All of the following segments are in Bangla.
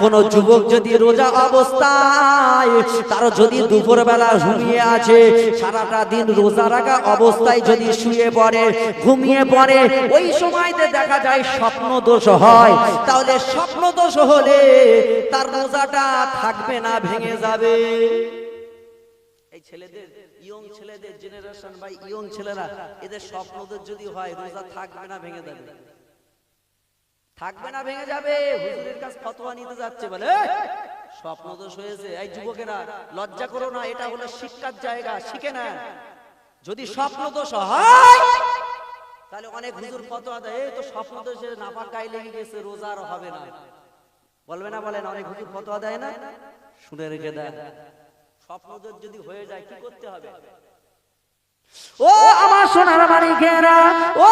কোন যুবক যদি রোজা অবস্থায় তার যদি দুপুর বেলা ঘুমিয়ে আছে, সারাটা দিন রোজা রাখা অবস্থায় যদি শুয়ে পড়ে, ঘুমিয়ে পড়ে, ওই সময়তে দেখা যায় স্বপ্ন দোষ হয়। তাহলে স্বপ্ন দোষ হলে তার রোজাটা থাকবে না, ভেঙে যাবে। এই ছেলেদের, ইয়ং ছেলেদের জেনারেশন বা ইয়ং ছেলেরা, এদের স্বপ্নদের যদি হয়, রোজা থাকবে না, ভেঙে যাবে। থাকবে না ভেঙে যাবে। হুজুরের কাছে ফতোয়া নিতে যাচ্ছে বলে। স্বপ্ন দোষ হয়েছে এই যুবকেরা লজ্জা করো না এটা হলো শিক্ষার জায়গা শিখে না যদি স্বপ্ন দোষ হয় তাহলে অনেক হুজুর ফতোয়া দেয় এই তো স্বপ্ন দোষে নাপাক গায়ে লেগে গেছে রোজা আর হবে না। বলবে না বলেন অনেক হুজুর ফতোয়া দেয় না? শুনে রেখে দেয় স্বপ্ন দোষ যদি হয়ে যায় কি করতে হবে? ও আমার সোনার মানিকেরা ও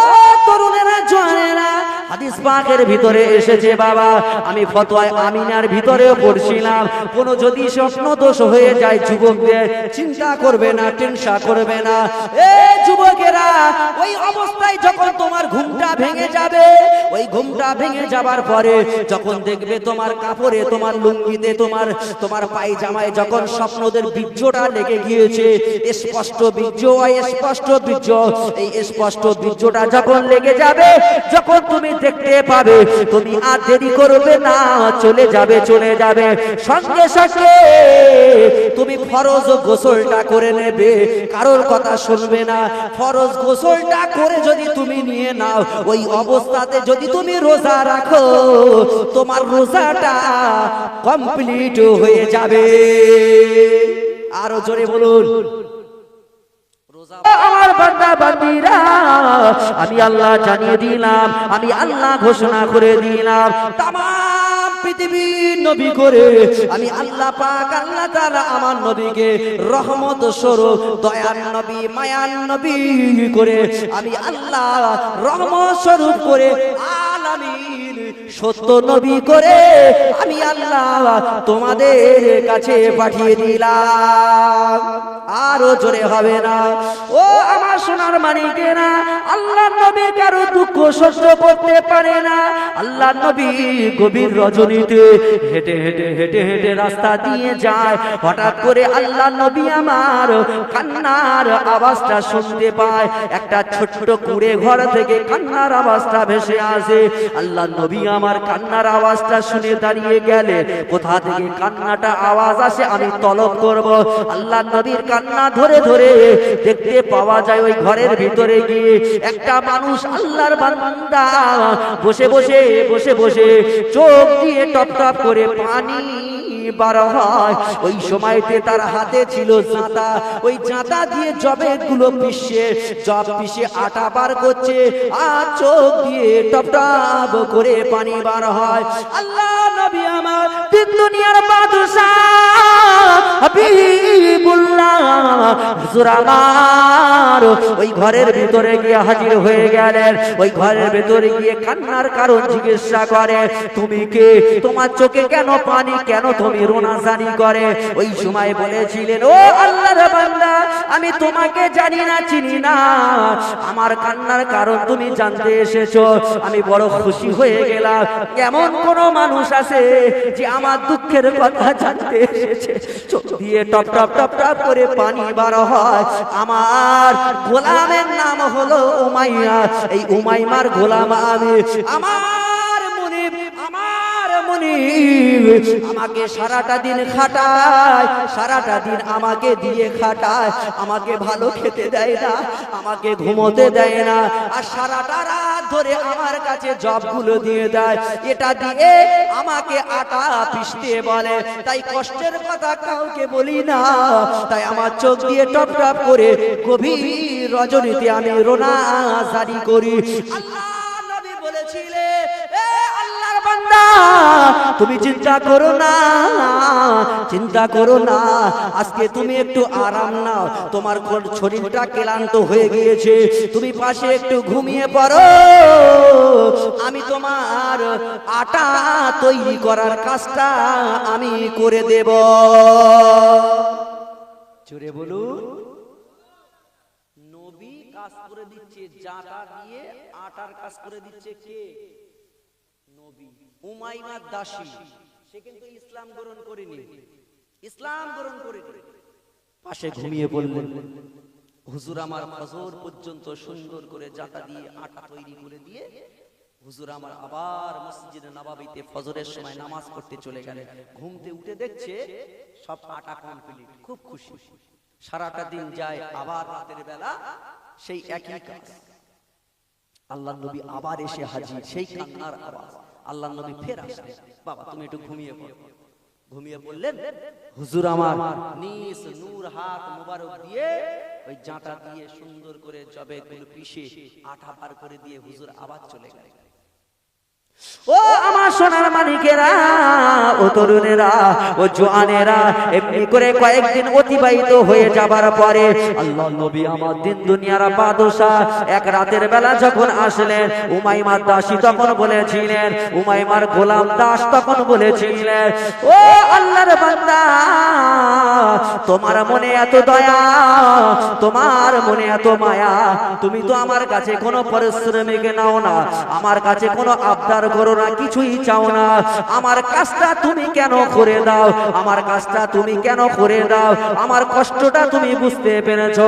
তরুণেরা জয়েরা হাদিস পাকের ভিতরে এসেছে, বাবা। আমি ফতোয়ায় আমিনার ভিতরেও পড়ছিলাম। কোন যদি স্বপ্ন দোষ হয়ে যায় যুবকদের, চিন্তা করবে না টেনশন করবে না। এ যুবকেরা, ওই অবস্থায় যখন তোমার ঘুমটা ভেঙে যাবে, ওই ঘুমটা ভেঙে যাবার পরে যখন দেখবে তোমার কাপড়ে, তোমার লুঙ্গিতে, তোমার তোমার পায়জামায় যখন স্বপ্নদের বীর্যটা লেগে গিয়েছে, স্পষ্ট বীর্য স্পষ্ট বীর্য, এই স্পষ্ট বীর্যটা যখন লেগে যাবে, যখন তুমি দেখতে পাবে। তুমি আর দেরি করবে না, চলে যাবে চলে যাবে। সঙ্গে সঙ্গে তুমি ফরজ গোসলটা করে নেবে। কারোর কথা শুনবে না। ফরজ গোসলটা করে যদি তুমি নিয়ে নাও, ওই অবস্থাতে যদি তুমি রোজা রাখো, তোমার রোজাটা কমপ্লিট হয়ে যাবে। আরও জোরে বলুন। আমি আল্লাহ জানিয়ে দিলাম, আমি আল্লাহ ঘোষণা করে দিলাম তাম পৃথিবীর নবী করে আমি আল্লাহ পাক, আল্লাহ আমার নবীকে রহমত স্বরূপ, দয়ার নবী, মায়ার নবী করে আমি আল্লাহ রহমত স্বরূপ করে আলামিন সত্য নবী করে আমি আল্লাহ তোমাদের কাছে পাঠিয়ে দিলাম। আরও জোরে হবে না। ও আমার সোনার মানিকেরা আল্লাহ নবী কারও দুঃখ সহ্য করতে পারে না। আল্লাহ নবী গভীর রজনীতে হেঁটে হেঁটে হেঁটে হেঁটে রাস্তা দিয়ে যায়। হঠাৎ করে আল্লাহ নবী আমার কান্নার আওয়াজটা শুনতে পায়। একটা ছোট্ট কুড়ে ঘর থেকে কান্নার আওয়াজটা ভেসে আসে। আল্লাহ নবী আমার কান্নার আওয়াজটা শুনে দাঁড়িয়ে গেলে, কোথা থেকে কান্নাটা আওয়াজ আসে আমি তলব করব। আল্লাহ নবীর কান্না ধরে ধরে দেখতে পাওয়া যায় ওই ঘরের ভিতরে গিয়ে। একটা মানুষ আল্লাহর বান্দা, বসে বসে বসে বসে চোখ দিয়ে টপ টপ করে পানি বার হয়। ওই সময়তে তার হাতে ছিল জাঁতা ওই জাঁতা দিয়ে জবে গুলো পিষে, জব পিষে আটা বার করছে। আর চোখ দিয়ে টপ টপ করে পানি বার হয়। আল্লাহ নবী আমার দুনিয়ার ওই ঘরের ভিতরে গিয়ে হাজির হয়ে গেলেন। ওই ঘরের ভিতরে গিয়ে কান্নার কারণ জিজ্ঞাসা করে, তুমি কে? তোমার চোখে কেন পানি? কেন তুমি রোনাজানি করে। ওই সময় বলেছিলেন, ও আল্লাহর বান্দা, আমি তোমাকে জানি না, চিনি না। আমার কান্নার কারণ তুমি জানতে এসেছ। আমি বড় খুশি হয়ে গেলাম। এমন কোন মানুষ আছে যে আমার দুঃখের কথা জানতে এসেছে। চোখ দিয়ে টপ টপ টপ টপ করে পানি বার হয়। আমার গোলামের নাম হলো উমাইয়া। এই উমাইমার গোলাম আমি। আমার আমাকে সারাটা দিন খাটায়, সারাটা দিন আমাকে দিয়ে খাটায়। আমাকে ভালো খেতে দেয় না, আমাকে ঘুমোতে দেয় না। আর সারাটা রাত ধরে আমার কাছে জবগুলো দিয়ে দেয়। এটা দিয়ে আমাকে আটা পিষতে বলে। তাই কষ্টের কথা কাউকে বলি না। তাই আমার চোখ দিয়ে টপ টপ করে গভীর রজনীতে আমি রোনা জারি করি। আল্লাহ তুমি চিন্তা করো না, চিন্তা করো না, আজকে তুমি একটু আরাম নাও, তোমার শরীরটা ক্লান্ত হয়ে গিয়েছে, তুমি পাশে একটু ঘুমিয়ে পড়ো, আমি তোমার আটা তৈরি করার কাজটা আমি করে দেব। জুড়ে বলুন। নবী কাজ করে দিচ্ছে, জাটা দিয়ে আটার কাজ করে দিচ্ছে কে? নবী। উমাইমার দাসী সে কিন্তু ইসলাম গ্রহণ করেনি। ইসলাম গ্রহণ করেনি পাশে ঘুমিয়ে পড়লেন। হুজুর আমার ফজর পর্যন্ত সুন্দর করে জাতা দিয়ে আটা তৈরি করে দিয়ে হুজুর আমার আবার মসজিদে নবাবিতে ফজরের সময় নামাজ পড়তে চলে গেলেন। ঘুমতে উঠে দেখছে সব আটা কমপ্লিট খুব খুশি। সারাটা দিন যায় আবার রাতের বেলা সেই একই কাজ। আল্লাহ নবী আবার এসে হাজির সেই কান্নার আওয়াজ। আল্লাহ নবী ফের আসলেন। বাবা তুমি একটু ঘুমিয়ে পড়ো। ঘুমিয়ে বললেন হুজুর আমার নিস নূর হাত মোবারক দিয়ে ওই জাঁটা দিয়ে সুন্দর করে জবে গুলো পিষে আঠা পার করে দিয়ে হুজুর আবার চলে গেলেন। ও আমার সোনার মানিকেরা ও তরুণেরা, ও জোয়ানেরা, এমনি করে কয়েকদিন অতিবাহিত হয়ে যাবার পরে আল্লাহ নবী আমার দিন দুনিয়ার বাদশা, এক রাতের বেলা যখন আসলেন, উমাইমার দাসী তখন বলেছিলেন, উমাইমার গোলাম দাস তখন বলেছিলেন, ও আল্লাহর বান্দা, তোমার মনে এত দয়া, তোমার মনে এত মায়া, তুমি তো আমার কাছে কোনো পরিশ্রমিক নাও না, আমার কাছে কোনো আবদার করো না, কিছুই চাও না। আমার কাজটা তুমি কেন করে দাও? আমার কাজটা তুমি কেন করে দাও? আমার কষ্টটা তুমি বুঝতে পেরেছ।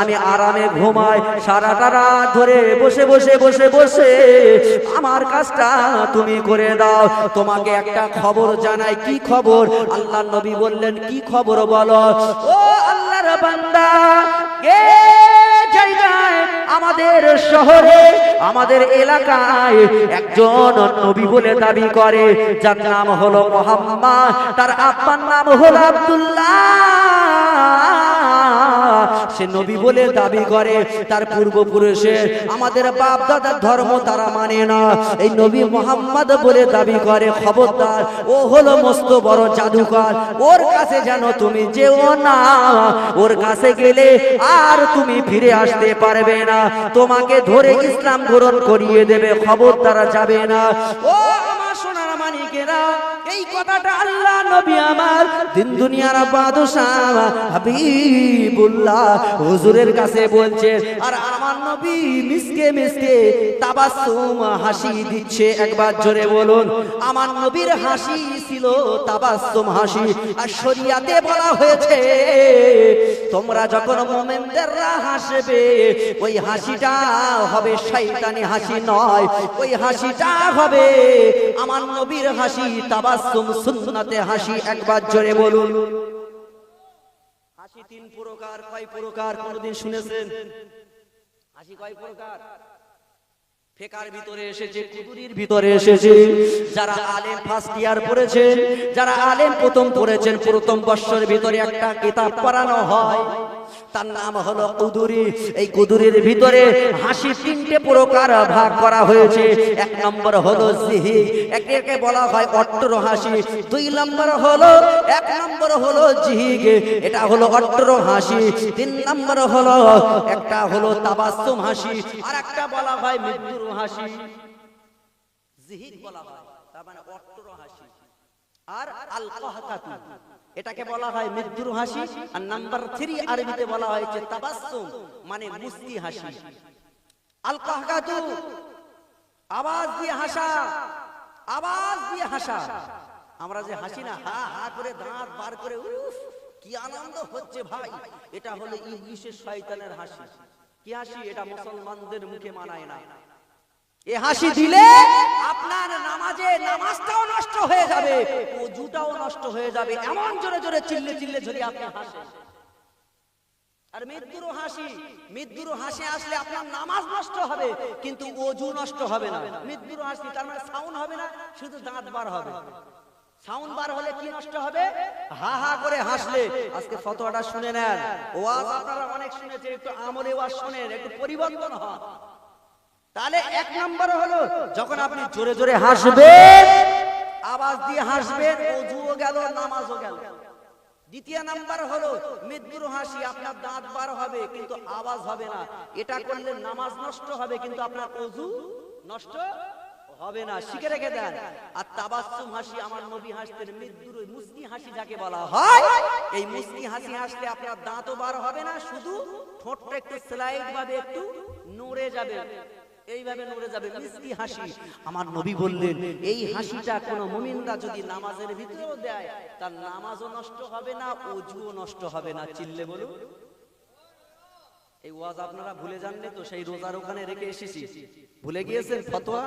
আমি আরামে ঘুমাই, সারাটা রাত ধরে বসে বসে বসে বসে আমার কাজটা তুমি করে দাও। তোমাকে একটা খবর জানাই। কি খবর? আল্লাহ নবী বললেন, কি খবর বলো? ও আল্লাহর বান্দা, কে? আমাদের শহরে, আমাদের এলাকায় একজন নবী বলে দাবি করে। যার নাম হলো মোহাম্মদ, তার আব্বার নাম হলো আব্দুল্লাহ। সে নবী বলে দাবি করে। তার পূর্বপুরুষে আমাদের বাপ দাদার ধর্ম তারা মানে না। এই নবী মোহাম্মদ বলে দাবি করে, খবরদার, ও হলো মস্ত বড় জাদুকর। ওর কাছে যেন তুমি যেও না, ওর কাছে গেলে আর তুমি ফিরে আসতে পারবে না। তোমাকে ধরে ইসলাম গ্রহণ করিয়ে দেবে খবর তারা যাবে না। ও আমার সোনার মানিকেরা, এই কথাটা আল্লাহ নবী আমার, দিন দুনিয়ার বাদশাহ হাবিবুল্লাহ হুজুরের কাছে বলছে, আর আমার নবী মিসকে মিসকে তাবাসসুম হাসি দিচ্ছে। একবার জোরে বলুন, আমার নবীর হাসি ছিল তাবাসসুম হাসি। আর বলা হয়েছে, তোমরা যখন মোমেনদেররা হাসবে, ওই হাসিটা হবে শয়তানি হাসি নয়, ওই হাসিটা হবে আমার নবীর হাসি তাবাসসুম সুন্নাতে হাসি একবার জোরে বলুন। হাসি তিন প্রকার, কয় প্রকার কোনদিন শুনেছেন? হাসি কয় প্রকার? যারা আলেম ফার্স্ট ইয়ার পড়েছে যারা আলেম প্রথম পড়েছেন, প্রথম বর্ষের ভিতরে একটা কিতাব পড়ানো হয়। তার নাম হলো কুদুরি। এই কুদুরির ভিতরে হাসি তিনটে প্রকার ভাগ করা হয়েছে। এক নম্বর হলো জিহি একে বলা হয় অট্টর হাসি। দুই নম্বর হলো, এক নম্বর হলো জিহিগ এটা হলো অট্টর হাসি। তিন নম্বর হলো, একটা হলো তাবাসসুম হাসি। আর একটা বলা হয় মৃত্যুর হাসি। জিহিক বলা হয়, তার মানে অট্টর হাসি। আর আল এটাকে বলা হয় মৃত্যুর হাসি, আর নাম্বার থ্রি আরবিতে বলা হয়েছে তাবাসসুম মানে মুস্তি হাসি। আল কহকাতু, আওয়াজ দিয়ে হাসা, আওয়াজ দিয়ে হাসা। আমরা যে হাসি না, হা হা করে দাঁত বার করে, উফ, কি আনন্দ হচ্ছে ভাই। এটা হলো ইংলিশের শয়তানের হাসি। কি হাসি? এটা মুসলমানদের মুখে মানায় না। এ হাসি দিলে আপনার নামাজে নামাজটাও হয়ে যাবে। ওজুটাও নষ্ট হয়ে যাবে। এমন জোরে জোরে চিল্লে চিল্লে যদি আপনি হাসেন। আর মৃত্যুর হাসি মৃত্যুর হাসি আসলে আপনার নামাজ নষ্ট হবে, কিন্তু ওজু নষ্ট হবে না। মৃত্যুর হাসি, তার মানে সাউন্ড হবে না, শুধু দাঁত বার হবে। সাউন্ড বার হলে কি নষ্ট হবে? হা হা করে হাসলে। আজকে ফতোয়াটা শুনে নেন। ওয়াজ আপনারা অনেক শুনেছেন, একটু আমলে ওয়াজ শুনেন, একটু পরিবর্তন হন। তাহলে এক নম্বর হলো, যখন আপনি জোরে জোরে হাসবেন আওয়াজ দিয়ে হাসবেন, অজুও গেল, নামাজও গেল। দ্বিতীয় নাম্বার হলো, মৃত্যুর হাসি আপনার দাঁত বার হবে, কিন্তু আওয়াজ হবে না। এটা করলে নামাজ নষ্ট হবে, কিন্তু আপনার অজু নষ্ট হবে না। শিখে রেখে দেন। আর তাবাসসুম হাসি আমার নবী হাসতেন, মৃত্যুর ওই মুস্কি হাসি যাকে বলা হয়, এই মুস্কি হাসি হাসলে আপনার দাঁতও বার হবে না, শুধু ঠোঁটটা একটু স্লাইড ভাবে একটু নড়ে যাবে। এইভাবে নড়ে যাবে মিষ্টি হাসি। আমার নবী বললেন এই হাসিটা কোন মুমিনরা যদি নামাজের ভিতরেও দেয় তার নামাজও নষ্ট হবে না অজুও নষ্ট হবে না। চিল্লে বলুন। এই ওয়াজ আপনারা ভুলে যাননি তো সেই রোজার ওখানে রেখে এসেছি। ভুলে গিয়েছেন ফতোয়া?